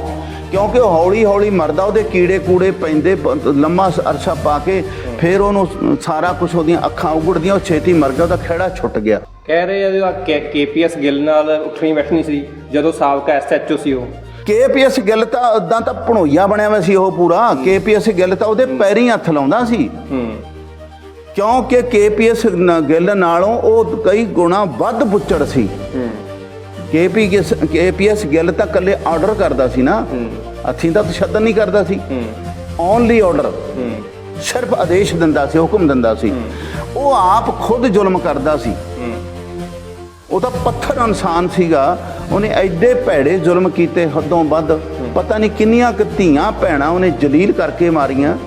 ਕਿਉਂਕਿ ਉਹ ਹੌਲੀ ਹੌਲੀ ਮਰਦਾ ਉਹਦੇ ਕੀੜੇ ਕੂੜੇ ਪੈਂਦੇ ਲੰਮਾ ਅਰਸਾ ਪਾ ਕੇ ਫਿਰ ਉਹਨੂੰ ਸਾਰਾ ਕੁਝ ਉਹਦੀਆਂ ਅੱਖਾਂ ਉਗੜਦੀਆਂ ਉਹ ਛੇਤੀ ਮਰ ਗਿਆ ਉਹਦਾ ਖਿਹੜਾ ਛੁੱਟ ਗਿਆ। ਕਹਿ ਰਹੇ ਆ ਕੇਪੀਐਸ ਗਿੱਲ ਨਾਲ ਉੱਠਣੀ ਬੈਠਣੀ ਸੀ ਜਦੋਂ ਸਾਬਕਾ ਐਸਐਚਓ ਸੀ ਉਹ। ਕੇਪੀਐਸ ਗਿੱਲ ਤਾਂ ਉਦਾਂ ਤਾਂ ਭਣੋਈਆ ਬਣਿਆ ਹੋਇਆ ਸੀ ਉਹ ਪੂਰਾ। ਕੇਪੀਐਸ ਗਿੱਲ ਤਾਂ ਉਹਦੇ ਪੈਰੀਂ ਹੱਥ ਲਾਉਂਦਾ ਸੀ। ਕਿਉਂਕਿ ਕੇਪੀਐਸ ਗਿੱਲ ਨਾਲੋਂ ਉਹ ਕਈ ਗੁਣਾ ਵੱਧ ਬੁੱਚੜ ਸੀ। ਹੂੰ ਕੇਪੀਐਸ ਗਿੱਲ ਤਾਂ ਇਕੱਲੇ ਆਰਡਰ ਕਰਦਾ ਸੀ ਨਾ। ਹੱਥੀਂ ਤਾਂ ਤਸ਼ੱਦਦ ਨਹੀਂ ਕਰਦਾ ਸੀ। ਓਨਲੀ ਆਰਡਰ ਸਿਰਫ ਆਦੇਸ਼ ਦਿੰਦਾ ਸੀ ਹੁਕਮ ਦਿੰਦਾ ਸੀ। ਉਹ ਆਪ ਖੁਦ ਜ਼ੁਲਮ ਕਰਦਾ ਸੀ। ਉਹ ਤਾਂ ਪੱਥਰ ਇਨਸਾਨ ਸੀਗਾ। ਉਹਨੇ ਐਡੇ ਭੈੜੇ ਜ਼ੁਲਮ ਕੀਤੇ ਹੱਦੋਂ ਵੱਧ। ਪਤਾ ਨਹੀਂ ਕਿੰਨੀਆਂ ਕੁ ਧੀਆਂ ਭੈਣਾਂ ਉਹਨੇ ਜਲੀਲ ਕਰਕੇ ਮਾਰੀਆਂ।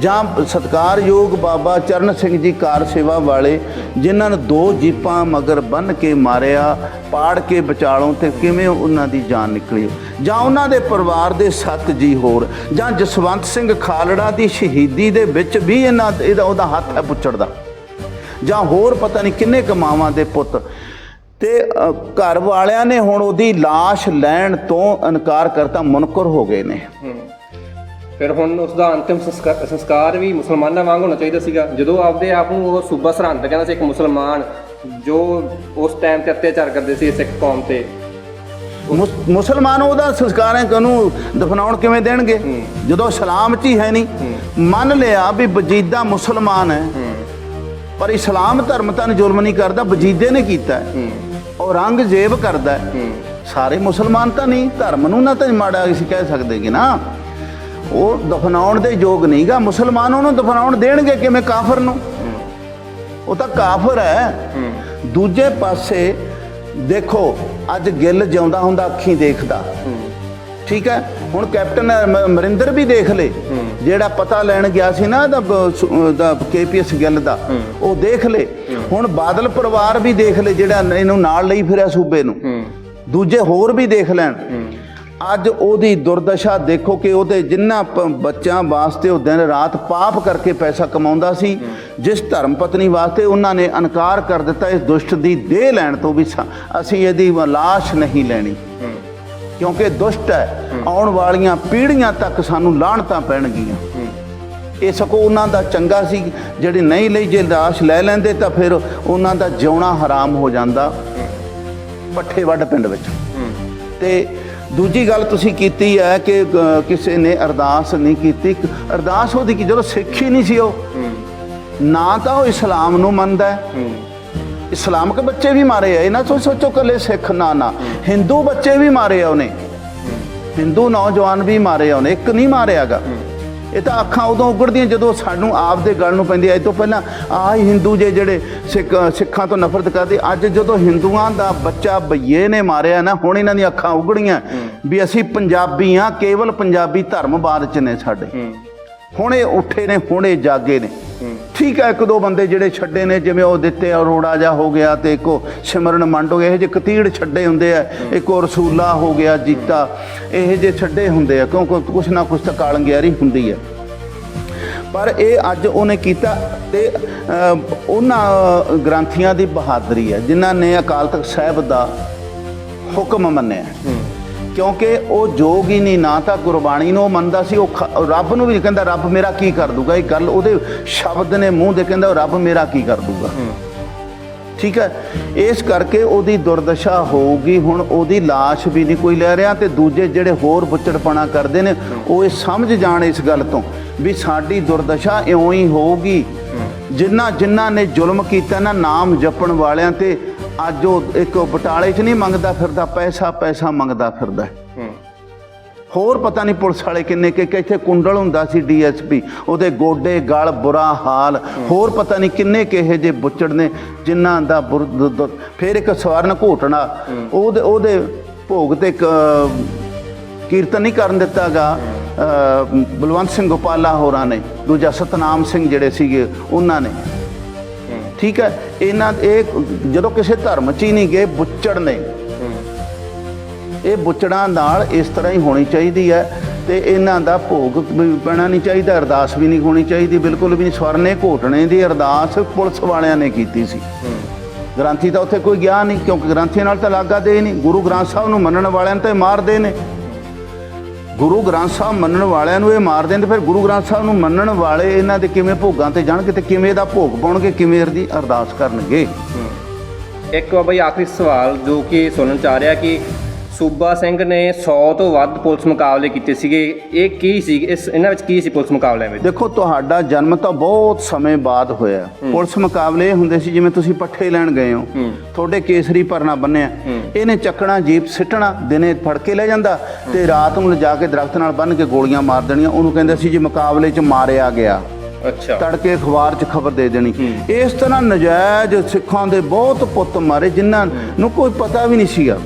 ਜਾਂ ਸਤਕਾਰਯੋਗ ਬਾਬਾ ਚਰਨ ਸਿੰਘ ਜੀ ਕਾਰ ਸੇਵਾ ਵਾਲੇ, ਜਿਨ੍ਹਾਂ ਨੇ ਦੋ ਜੀਪਾਂ ਮਗਰ ਬੰਨ ਕੇ ਮਾਰਿਆ, ਪਾੜ ਕੇ ਵਿਚਾਲੋਂ ਤੇ ਕਿਵੇਂ ਉਹਨਾਂ ਦੀ ਜਾਨ ਨਿਕਲੀ? ਜਾਂ ਉਹਨਾਂ ਦੇ ਪਰਿਵਾਰ ਦੇ ਸੱਤ ਜੀ ਹੋਰ, ਜਾਂ ਜਸਵੰਤ ਸਿੰਘ ਖਾਲੜਾ ਦੀ ਸ਼ਹੀਦੀ ਦੇ ਵਿੱਚ ਵੀ ਇਹਨਾਂ ਇਹਦਾ ਉਹਦਾ ਹੱਥ ਹੈ ਪੁੱਛੜ ਦਾ ਜਾਂ ਹੋਰ ਪਤਾ ਨਹੀਂ ਕਿੰਨੇ ਕਮਾਵਾਂ ਦੇ ਪੁੱਤ? ਤੇ ਘਰ ਵਾਲਿਆਂ ਨੇ ਹੁਣ ਉਹਦੀ লাশ ਲੈਣ ਤੋਂ ਇਨਕਾਰ ਕਰਤਾ, ਮੁਨਕਰ ਹੋ ਗਏ ਨੇ। ਫਿਰ ਹੁਣ ਉਸ ਦਾ ਅੰਤਿਮ ਸੰਸਕਾ- ਸੰਸਕਾਰ ਵੀ ਮੁਸਲਮਾਨਾਂ ਵਾਂਗ ਹੋਣਾ ਚਾਹੀਦਾ ਸੀਗਾ। ਜਦੋਂ ਆਪਦੇ ਆਪ ਨੂੰ ਉਹ ਸੂਬਾ ਸਰਹੰਦ ਕਹਿੰਦਾ ਸੀ ਇੱਕ ਮੁਸਲਮਾਨ ਜੋ ਉਸ ਟਾਈਮ ਤੇ ਅਤਿਆਚਾਰ ਕਰਦੇ ਸੀ ਸਿੱਖ ਕੌਮ ਤੇ। ਮੁਸ- ਮੁਸਲਮਾਨ ਉਹਦਾ ਸੰਸਕਾਰ ਹੈ ਕਿ ਉਹਨੂੰ ਦਫਨਾਉਣ ਕਿਵੇਂ ਦੇਣਗੇ? ਜਦੋਂ ਇਸਲਾਮ 'ਚ ਹੀ ਹੈ ਨਹੀਂ ਮੰਨ ਲਿਆ ਵੀ ਵਜੀਦਾ ਮੁਸਲਮਾਨ ਹੈ। ਪਰ ਇਸਲਾਮ ਧਰਮ ਤਾਂ ਜ਼ੁਲਮ ਨਹੀਂ ਕਰਦਾ ਵਜੀਦੇ ਨੇ ਕੀਤਾ ਹੈ। ਔਰੰਗਜ਼ੇਬ ਕਰਦਾ ਹੂੰ। ਸਾਰੇ ਮੁਸਲਮਾਨ ਤਾਂ ਨਹੀਂ ਧਰਮ ਨੂੰ ਨਾ ਤਾਂ ਮਾੜਾ ਅਸੀਂ ਕਹਿ ਸਕਦੇ ਕਿ ਨਾ ਉਹ ਦਫਨਾਉਣ ਦੇ ਯੋਗ ਨਹੀਂਗਾ। ਮੁਸਲਮਾਨ ਉਹਨੂੰ ਦਫਨਾਉਣ ਦੇਣਗੇ ਕਿਵੇਂ ਕਾਫਰ ਨੂੰ? ਉਹ ਤਾਂ ਕਾਫਰ ਹੈ। ਦੂਜੇ ਪਾਸੇ ਦੇਖੋ, ਅੱਜ ਗਿੱਲ ਜਿਉਂਦਾ ਹੁੰਦਾ, ਅੱਖੀਂ ਦੇਖਦਾ। ਠੀਕ ਹੈ? ਹੁਣ ਕੈਪਟਨ ਮ- ਅਮਰਿੰਦਰ ਵੀ ਦੇਖ ਲੇ। ਜਿਹੜਾ ਪਤਾ ਲੈਣ ਗਿਆ ਸੀ ਨਾ ਦਾ ਕੇਪੀਐਸ ਗਿੱਲ ਦਾ, ਉਹ ਦੇਖ ਲੇ। ਹੁਣ ਬਾਦਲ ਪਰਿਵਾਰ ਵੀ ਦੇਖ ਲੇ, ਜਿਹੜਾ ਇਹਨੂੰ ਨਾਲ ਲਈ ਫਿਰਿਆ ਸੂਬੇ ਨੂੰ। ਦੂਜੇ ਹੋਰ ਵੀ ਦੇਖ ਲੈਣ। ਅੱਜ ਉਹਦੀ ਦੁਰਦਸ਼ਾ ਦੇਖੋ ਕਿ ਉਹਦੇ ਜਿੰਨਾ ਪ- ਬੱਚਿਆਂ ਵਾਸਤੇ ਉਹ ਦਿਨ ਰਾਤ ਪਾਪ ਕਰਕੇ ਪੈਸਾ ਕਮਾਉਂਦਾ ਸੀ, ਜਿਸ ਧਰਮ ਪਤਨੀ ਵਾਸਤੇ ਉਹਨਾਂ ਨੇ ਇਨਕਾਰ ਕਰ ਦਿੱਤਾ, ਇਸ ਦੁਸ਼ਟ ਦੀ ਦੇਹ ਲੈਣ ਤੋਂ ਵੀ ਸਾ- ਅਸੀਂ ਇਹਦੀ ਲਾਸ਼ ਨਹੀਂ ਲੈਣੀ। ਕਿਉਂਕਿ ਦੁਸ਼ਟ ਹੈ, ਆਉਣ ਵਾਲੀਆਂ ਪੀੜ੍ਹੀਆਂ ਤੱਕ ਸਾਨੂੰ ਲਾਹਣਤਾਂ ਪੈਣਗੀਆਂ। ਇਹ ਸਗੋਂ ਉਹਨਾਂ ਦਾ ਚੰਗਾ ਸੀ, ਜਿਹੜੇ ਨਹੀਂ ਲਈ ਜੇ ਲਾਸ਼ ਲੈ ਲੈਂਦੇ ਤਾਂ ਫਿਰ ਉਹਨਾਂ ਦਾ ਜਿਉਣਾ ਹਰਾਮ ਹੋ ਜਾਂਦਾ। ਪੱਠੇ ਵੱਡ ਪਿੰਡ ਵਿੱਚ। ਹੂੰ ਤੇ ਦੂਜੀ ਗੱਲ ਤੁਸੀਂ ਕੀਤੀ ਹੈ ਕਿ ਕਿਸੇ ਨੇ ਅਰਦਾਸ ਨਹੀਂ ਕੀਤੀ। ਅਰਦਾਸ ਉਹਦੀ ਕਿ ਜਦੋਂ ਸਿੱਖ ਹੀ ਨਹੀਂ ਸੀ ਉਹ, ਨਾ ਤਾਂ ਉਹ ਇਸਲਾਮ ਨੂੰ ਮੰਨਦਾ ਹੈ। ਹੂੰ ਬੱਚੇ ਵੀ ਮਾਰੇ ਆ, ਇਹਨਾਂ ਤੋਂ ਸੋਚੋ ਕੱਲੇ ਸਿੱਖ, ਨਾ ਨਾ। ਹਿੰਦੂ ਬੱਚੇ ਵੀ ਮਾਰੇ ਆ ਉਹਨੇ। ਹਿੰਦੂ ਨੌਜਵਾਨ ਵੀ ਮਾਰੇ ਆ ਉਹਨੇ, ਇੱਕ ਨਹੀਂ ਮਾਰਿਆਗਾ। ਇਹ ਤਾਂ ਅੱਖਾਂ ਉਦੋਂ ਉਗੜਦੀਆਂ ਜਦੋਂ ਸਾਨੂੰ ਆਪ ਦੇ ਗੱਲ ਨੂੰ ਪੈਂਦੀ ਐ ਤੋਂ ਪਹਿਲਾਂ ਆਹ ਹੀ ਹਿੰਦੂ ਜੇ ਜਿਹੜੇ ਸਿੱਖ ਸਿੱਖਾਂ ਤੋਂ ਨਫ਼ਰਤ ਕਰਦੇ ਅੱਜ ਜਦੋਂ ਹਿੰਦੂਆਂ ਦਾ ਬੱਚਾ ਬਈਏ ਨੇ ਮਾਰਿਆ ਨਾ ਹੁਣ ਇਹਨਾਂ ਦੀਆਂ ਅੱਖਾਂ ਉਗੜੀਆਂ। ਵੀ ਅਸੀਂ ਪੰਜਾਬੀ ਆ ਕੇਵਲ ਪੰਜਾਬੀ ਧਰਮਵਾਦ ਚ ਨੇ ਸਾਡੇ। ਹੁਣੇ ਉੱਠੇ ਨੇ ਹੁਣੇ ਜਾਗੇ ਨੇ। ਠੀਕ ਹੈ, ਇੱਕ ਦੋ ਬੰਦੇ ਜਿਹੜੇ ਛੱਡੇ ਨੇ, ਜਿਵੇਂ ਉਹ ਦਿੱਤੇ, ਅਰੋੜਾ ਜਾ ਹੋ ਗਿਆ ਤੇ ਇੱਕੋ ਸਿਮਰਨ ਮੰਡ ਹੋ ਗਿਆ। ਇਹ ਜੇ ਕਤੀੜ ਛੱਡੇ ਹੁੰਦੇ ਆ, ਇੱਕੋ ਰਸੂਲਾ ਹੋ ਗਿਆ, ਜੀਤਾ। ਇਹ ਜੇ ਛੱਡੇ ਹੁੰਦੇ ਆ, ਕਿਉਂਕਿ ਕੁਛ ਨਾ ਕੁਛ ਤਾਂ ਕਾਲੰਗਿਆਰੀ ਹੁੰਦੀ ਹੈ ਪਰ ਇਹ ਅੱਜ ਉਹਨੇ ਕੀਤਾ ਤੇ ਉਹਨਾਂ ਗ੍ਰੰਥੀਆਂ ਦੀ ਬਹਾਦਰੀ ਹੈ ਜਿਨ੍ਹਾਂ ਨੇ ਅਕਾਲ ਤਖਤ ਸਾਹਿਬ ਦਾ ਹੁਕਮ ਮੰਨਿਆ। ਕਿਉਂਕਿ ਉਹ ਜੋਗ ਹੀ ਨਹੀਂ ਨਾ ਤਾਂ ਗੁਰਬਾਣੀ ਨੂੰ ਮੰਨਦਾ ਸੀ ਉਹ ਰੱਬ ਨੂੰ ਵੀ ਕਹਿੰਦਾ ਰੱਬ ਮੇਰਾ ਕੀ ਕਰ ਦੂਗਾ? ਇਹ ਗੱਲ ਉਹਦੇ ਸ਼ਬਦ ਨੇ ਮੂੰਹ ਦੇ ਕਹਿੰਦਾ ਰੱਬ ਮੇਰਾ ਕੀ ਕਰ ਦੂਗਾ? ਠੀਕ ਹੈ? ਇਸ ਕਰਕੇ ਉਹਦੀ ਦੁਰਦਸ਼ਾ ਹੋਊਗੀ ਹੁਣ ਉਹਦੀ লাশ ਵੀ ਨਹੀਂ ਕੋਈ ਲੈ ਰਿਹਾ ਤੇ ਦੂਜੇ ਜਿਹੜੇ ਹੋਰ ਬੁੱਚੜਪਣਾ ਕਰਦੇ ਨੇ ਉਹ ਇਹ ਸਮਝ ਜਾਣ ਇਸ ਗੱਲ ਤੋਂ ਵੀ ਸਾਡੀ ਦੁਰਦਸ਼ਾ ਇਉਂ ਹੀ ਹੋਊਗੀ। ਜਿਨ੍ਹਾਂ ਜਿਨ੍ਹਾਂ ਨੇ ਜ਼ੁਲਮ ਕੀਤਾ ਨਾ ਨਾਮ ਜਪਣ ਵਾਲਿਆਂ ਤੇ ਅੱਜ ਉਹ ਇੱਕ ਬਟਾਲੇ 'ਚ ਨਹੀਂ ਮੰਗਦਾ ਫਿਰਦਾ ਪੈਸਾ ਪੈਸਾ ਮੰਗਦਾ ਫਿਰਦਾ। ਹੋਰ ਪਤਾ ਨਹੀਂ ਪੁਲਿਸ ਵਾਲੇ ਕਿੰਨੇ ਕਿ ਇੱਥੇ ਕੁੰਡਲ ਹੁੰਦਾ ਸੀ ਡੀਐਸਪੀ ਉਹਦੇ ਗੋਡੇ ਗਲ ਬੁਰਾ ਹਾਲ। ਹੋਰ ਪਤਾ ਨਹੀਂ ਕਿੰਨੇ ਕਿਹੇ ਜੇ ਬੁੱਚੜ ਨੇ ਜਿਨ੍ਹਾਂ ਦਾ ਫਿਰ ਇੱਕ ਸਵਰਨ ਘੋਟਣਾ। ਉਹਦੇ ਉਹਦੇ ਭੋਗ ਤੇ ਕੀਰਤਨ ਨਹੀਂ ਕਰਨ ਦਿੱਤਾਗਾ ਬਲਵੰਤ ਸਿੰਘ ਗੋਪਾਲਾ ਹੋਰਾਂ ਨੇ। ਦੂਜਾ ਸਤਨਾਮ ਸਿੰਘ ਜਿਹੜੇ ਸੀਗੇ ਉਹਨਾਂ ਨੇ। ਠੀਕ ਹੈ? ਇਹਨਾਂ ਇਹ ਜਦੋਂ ਕਿਸੇ ਧਰਮ 'ਚ ਹੀ ਨਹੀਂ ਗਏ ਬੁੱਚੜ ਨੇ। ਇਹ ਬੁੱਚੜਾਂ ਨਾਲ ਇਸ ਤਰ੍ਹਾਂ ਹੀ ਹੋਣੀ ਚਾਹੀਦੀ ਹੈ ਤੇ ਇਹਨਾਂ ਦਾ ਭੋਗ ਵੀ ਪੈਣਾ ਨਹੀਂ ਚਾਹੀਦਾ ਅਰਦਾਸ ਵੀ ਨਹੀਂ ਹੋਣੀ ਚਾਹੀਦੀ ਬਿਲਕੁਲ ਵੀ ਨਹੀਂ। ਸਵਰਨੇ ਘੋਟਣੇ ਦੀ ਅਰਦਾਸ ਪੁਲਿਸ ਵਾਲਿਆਂ ਨੇ ਕੀਤੀ ਸੀ। ਗ੍ਰੰਥੀ ਤਾਂ ਉੱਥੇ ਕੋਈ ਗਿਆ ਨਹੀਂ ਕਿਉਂਕਿ ਗ੍ਰੰਥੀ ਨਾਲ ਤਾਂ ਲਾਗਾ ਦੇ ਨਹੀਂ। ਗੁਰੂ ਗ੍ਰੰਥ ਸਾਹਿਬ ਨੂੰ ਮੰਨਣ ਵਾਲਿਆਂ ਤਾਂ ਮਾਰਦੇ ਨੇ। ਗੁਰੂ ਗ੍ਰੰਥ ਸਾਹਿਬ ਮੰਨਣ ਵਾਲਿਆਂ ਨੂੰ ਇਹ ਮਾਰਦੇ ਨੇ ਤੇ ਫਿਰ ਗੁਰੂ ਗ੍ਰੰਥ ਸਾਹਿਬ ਨੂੰ ਮੰਨਣ ਵਾਲੇ ਇਹਨਾਂ ਦੇ ਕਿਵੇਂ ਭੋਗਾਂ ਤੇ ਜਾਣਗੇ ਤੇ ਕਿਵੇਂ ਦਾ ਭੋਗ ਪਾਉਣਗੇ, ਕਿਵੇਂ ਇਹਦੀ ਅਰਦਾਸ ਕਰਨਗੇ? ਇੱਕ ਬਾਬਾ ਆਖਰੀ ਸਵਾਲ ਜੋ ਕਿ ਸੁਣਨ ਚ ਆ ਰਿਹਾ ਕਿ ਸੂਬਾ ਸਿੰਘ ਨੇ 100 ਤੋਂ ਵੱਧ ਪੁਲਿਸ ਮੁਕਾਬਲੇ ਕੀਤੇ ਸੀਗੇ। ਇਹ ਕੀ ਸੀ? ਇਸ ਇਹਨਾਂ ਵਿੱਚ ਕੀ ਸੀ ਪੁਲਿਸ ਮੁਕਾਬਲਿਆਂ ਵਿੱਚ? ਦੇਖੋ ਤੁਹਾਡਾ ਜਨਮ ਤਾਂ ਬਹੁਤ ਸਮੇਂ ਬਾਅਦ ਹੋਇਆ। ਪੁਲਿਸ ਮੁਕਾਬਲੇ ਹੁੰਦੇ ਸੀ ਜਿਵੇਂ ਤੁਸੀਂ ਪੱਠੇ ਲੈਣ ਗਏ ਹੋ। ਤੁਹਾਡੇ ਕੇਸਰੀ ਪਰਨਾ ਬੰਨਿਆ। ਇਹਨੇ ਚੱਕਣਾ ਜੀਪ ਸਿੱਟਣਾ ਦਿਨੇ ਫੜ ਕੇ ਲੈ ਜਾਂਦਾ ਤੇ ਰਾਤ ਨੂੰ ਲਿਜਾ ਕੇ ਦਰਖਤ ਨਾਲ ਬੰਨ ਕੇ ਗੋਲੀਆਂ ਮਾਰ ਦੇਣੀਆਂ। ਉਹਨੂੰ ਕਹਿੰਦੇ ਸੀ ਜੀ ਮੁਕਾਬਲੇ 'ਚ ਮਾਰਿਆ ਗਿਆ। ਅੱਛਾ। ਤੜਕੇ ਅਖਬਾਰ 'ਚ ਖਬਰ ਦੇ ਦੇਣੀ। ਇਸ ਤਰ੍ਹਾਂ ਨਜਾਇਜ਼ ਸਿੱਖਾਂ ਦੇ ਬਹੁਤ ਪੁੱਤ ਮਾਰੇ ਜਿਨ੍ਹਾਂ ਨੂੰ ਕੋਈ ਪਤਾ ਵੀ ਨਹੀਂ ਸੀਗਾ।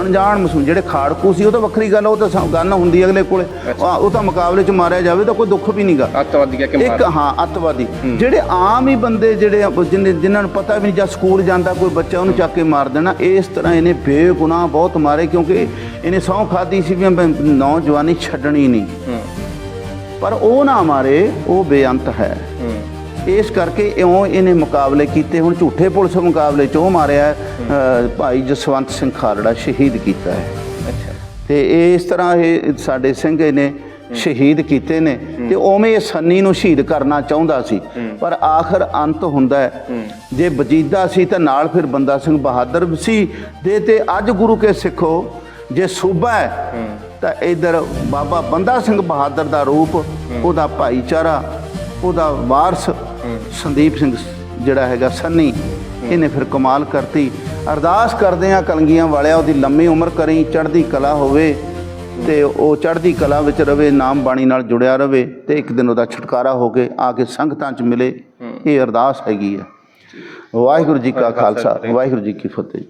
ਅਣਜਾਣ ਮਸੂਮ ਜਿਹੜੇ ਖਾੜਕੂ ਸੀ ਉਹ ਤਾਂ ਵੱਖਰੀ ਗੱਲ ਉਹ ਤਾਂ ਸਾ- ਗੱਲ ਹੁੰਦੀ ਅਗਲੇ ਕੋਲੇ। ਉਹ ਤਾਂ ਮੁਕਾਬਲੇ 'ਚ ਮਾਰਿਆ ਜਾਵੇ ਤਾਂ ਕੋਈ ਦੁੱਖ ਵੀ ਨਹੀਂਗਾ ਅੱਤਵਾਦੀ ਕੇ ਇੱਕ ਮਾਰ ਹਾਂ ਅੱਤਵਾਦੀ। ਜਿਹੜੇ ਆਮ ਹੀ ਬੰਦੇ ਜਿਹੜੇ ਜਿਨ੍ਹਾਂ ਜਿਨ੍ਹਾਂ ਨੂੰ ਪਤਾ ਵੀ ਨਹੀਂ ਜਾਂ ਸਕੂਲ ਜਾਂਦਾ ਕੋਈ ਬੱਚਾ ਉਹਨੂੰ ਚੱਕ ਕੇ ਮਾਰ ਦੇਣਾ ਇਸ ਤਰ੍ਹਾਂ ਇਹਨੇ ਬੇਗੁਨਾਹ ਬਹੁਤ ਮਾਰੇ ਕਿਉਂਕਿ ਇਹਨੇ ਸਹੁੰ ਖਾਦੀ ਸੀ ਵੀ ਨੌਜਵਾਨੀ ਛੱਡਣੀ ਨਹੀਂ। ਪਰ ਉਹ ਨਾ ਮਾਰੇ ਉਹ ਬੇਅੰਤ ਹੈ। ਇਸ ਕਰਕੇ ਇਉਂ ਇਹਨੇ ਮੁਕਾਬਲੇ ਕੀਤੇ। ਹੁਣ ਝੂਠੇ ਪੁਲਿਸ ਮੁਕਾਬਲੇ 'ਚ ਉਹ ਮਾਰਿਆ ਭਾਈ ਜਸਵੰਤ ਸਿੰਘ ਖਾਲੜਾ ਸ਼ਹੀਦ ਕੀਤਾ ਹੈ। ਅੱਛਾ। ਤੇ ਇਸ ਤਰ੍ਹਾਂ ਇਹ ਸਾਡੇ ਸਿੰਘ ਨੇ ਸ਼ਹੀਦ ਕੀਤੇ ਨੇ। ਤੇ ਉਵੇਂ ਇਹ ਸੰਨੀ ਨੂੰ ਸ਼ਹੀਦ ਕਰਨਾ ਚਾਹੁੰਦਾ ਸੀ। ਪਰ ਆਖਰ ਅੰਤ ਹੁੰਦਾ ਹੈ। ਜੇ ਵਜੀਦਾ ਸੀ ਤਾਂ ਨਾਲ ਫਿਰ ਬੰਦਾ ਸਿੰਘ ਬਹਾਦਰ ਸੀ। ਦੇ ਤੇ ਅੱਜ ਗੁਰੂ ਕੇ ਸਿੱਖੋ। ਜੇ ਸੂਬਾ ਹੈ। ਤਾਂ ਇਧਰ ਬਾਬਾ ਬੰਦਾ ਸਿੰਘ ਬਹਾਦਰ ਦਾ ਰੂਪ ਉਹਦਾ ਭਾਈਚਾਰਾ ਉਹਦਾ ਵਾਰਸ ਸੰਦੀਪ ਸਿੰਘ ਜਿਹੜਾ ਹੈਗਾ ਸੰਨੀ ਇਹਨੇ ਫਿਰ ਕਮਾਲ ਕਰਤੀ। ਅਰਦਾਸ ਕਰਦੇ ਆ ਕਲੰਗੀਆਂ ਵਾਲਿਆ ਉਹਦੀ ਲੰਮੀ ਉਮਰ ਕਰੀ ਚੜ੍ਹਦੀ ਕਲਾ ਹੋਵੇ ਤੇ ਉਹ ਚੜ੍ਹਦੀ ਕਲਾ ਵਿੱਚ ਰਵੇ ਨਾਮ ਬਾਣੀ ਨਾਲ ਜੁੜਿਆ ਰਵੇ ਤੇ ਇੱਕ ਦਿਨ ਉਹਦਾ ਛੁਟਕਾਰਾ ਹੋ ਕੇ ਆ ਕੇ ਸੰਗਤਾਂ 'ਚ ਮਿਲੇ। ਇਹ ਅਰਦਾਸ ਹੈਗੀ ਹੈ ਵਾਹਿਗੁਰੂ ਜੀ ਕਾ ਖਾਲਸਾ। ਵਾਹਿਗੁਰੂ ਜੀ ਕੀ ਫਤਿਹ।